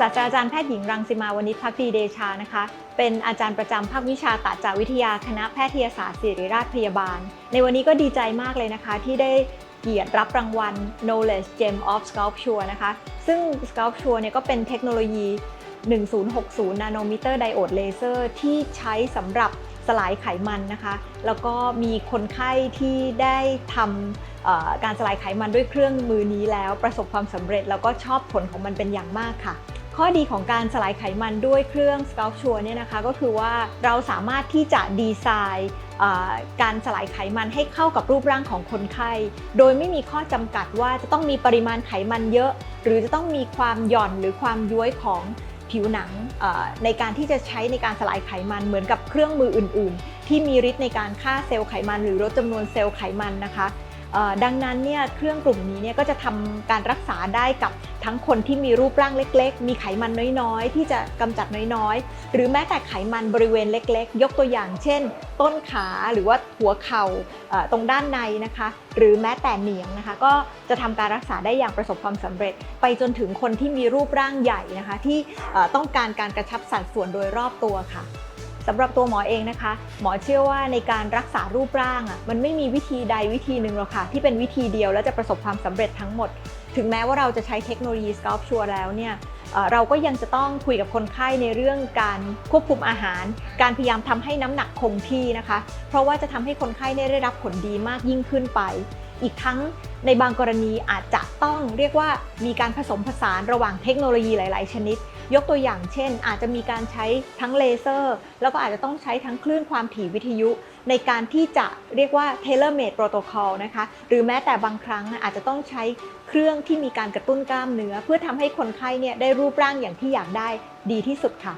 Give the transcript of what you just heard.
ศาสตราจารย์แพทย์หญิงรังสิมาวณิชพักดีเดชานะคะ เป็นอาจารย์ประจำภาควิชาตาจาวิทยาคณะแพทยศาสตร์ศิริราชพยาบาล ในวันนี้ก็ดีใจมากเลยนะคะ ที่ได้เกียรติรับรางวัล Knowledge Gem of Sculpture นะคะ ซึ่ง Sculpture เนี่ยก็เป็นเทคโนโลยี 1060 นาโนมิเตอร์ไดโอดเลเซอร์ที่ใช้สำหรับสลายไขมันนะคะ แล้วก็มีคนไข้ที่ได้ทำการสลายไขมันด้วยเครื่องมือนี้แล้วประสบความสำเร็จ แล้วก็ชอบผลของมันเป็นอย่างมากค่ะ ข้อดีของการสลายไขมันด้วยเครื่อง Sculpture เนี่ยนะคะก็คือว่าเราสามารถที่จะดีไซน์การสลายไขมันให้เข้ากับรูปร่างของคนไข้ โดยไม่มีข้อจำกัดว่าจะต้องมีปริมาณไขมันเยอะ หรือจะต้องมีความหย่อนหรือความย้วยของผิวหนังในการที่จะใช้ในการสลายไขมันเหมือนกับเครื่องมืออื่น ๆ ที่มีฤทธิ์ในการฆ่าเซลล์ไขมัน หรือลดจำนวนเซลล์ไขมันนะคะ ดังนั้นเนี่ยเครื่องกลุ่มนี้เนี่ยก็จะทำการรักษาได้กับทั้งคนที่มีรูปร่างเล็ก ๆ มีไขมันน้อยๆ ที่จะกำจัดน้อยๆ หรือแม้แต่ไขมันบริเวณเล็ก ๆ ยกตัวอย่าง เช่น ต้นขาหรือว่าหัวเข่าเอ่อตรงด้านในนะคะ หรือแม้แต่เหนียงนะคะ ก็จะทำการรักษาได้อย่างประสบความสำเร็จ ไปจนถึงคนที่มีรูปร่างใหญ่นะคะ ที่ต้องการการกระชับสัดส่วนโดยรอบตัวค่ะ สำหรับตัวหมอเองนะคะ หมอเชื่อว่าในการรักษารูปร่างอะมันไม่มีวิธีใดวิธีหนึ่งหรอกค่ะ ที่เป็นวิธีเดียวแล้วจะประสบความสำเร็จทั้งหมด ถึงแม้ว่าเราจะใช้เทคโนโลยี Sculpture แล้วเนี่ยเอ่อเราก็ยังจะต้องคุยกับคนไข้ในเรื่องการควบคุมอาหาร การพยายามทำให้น้ำหนักคงที่นะคะ เพราะว่าจะทำให้คนไข้ได้รับผลดีมากยิ่งขึ้นไป อีกทั้ง ในบางกรณีอาจจะต้องเรียกว่ามีการผสมผสานระหว่างเทคโนโลยีหลาย ๆ ชนิด ยกตัวอย่างเช่น อาจจะมีการใช้ทั้งเลเซอร์ แล้วก็อาจจะต้องใช้ทั้งคลื่นความถี่วิทยุ ในการที่จะเรียกว่า tailor made protocol นะคะหรือแม้แต่บางครั้งอาจจะต้องใช้เครื่องที่มีการกระตุ้นกล้ามเนื้อ เพื่อทำให้คนไข้เนี่ยได้รูปร่างอย่างที่อยากได้ดีที่สุดค่ะ